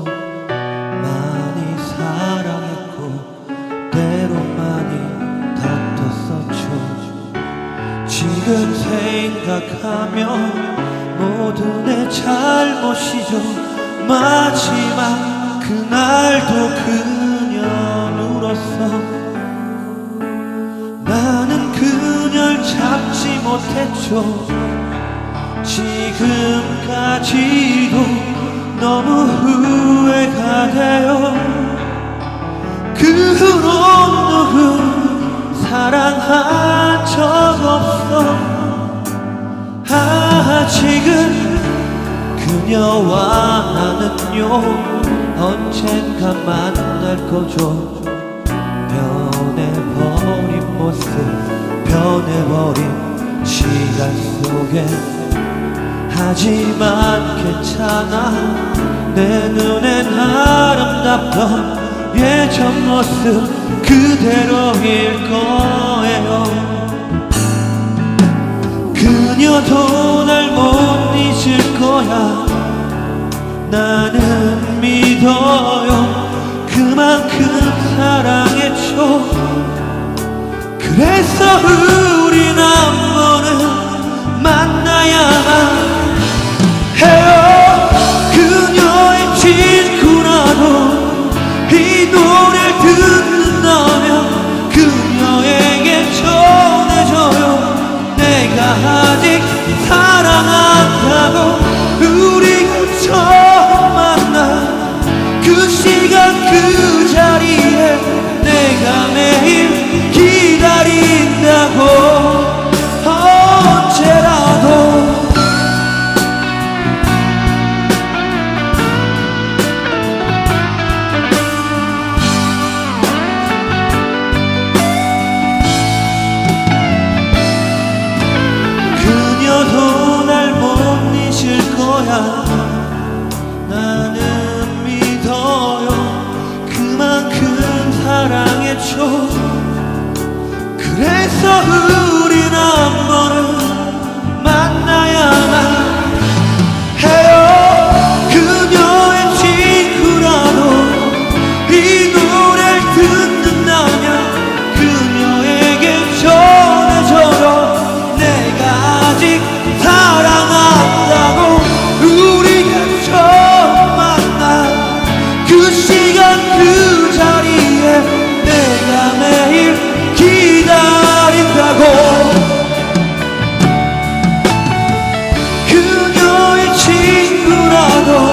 많이 사랑했고 때로 많이 다퉜었죠. 지금 생각하면 모든 내 잘못이죠. 마지막 그날도 그녀 울었어 나는 그녀를 잡지 못했죠. 지금까지도 너무 사랑한 적 없어. 아직은 그녀와 나는요 언젠가 만날 거죠. 변해버린 모습 변해버린 시간 속에. 하지만 괜찮아. 내 눈엔 아름답던 예전 모습 그대로일 거예요. 그녀도 날 못 잊을 거야. 나는 믿어요. 그만큼 사랑했죠. 그래서 우린 한 번은 만나야만 거야. 나는 믿어요. 그만큼 사랑해줘 그래서 우린 한 번은 나도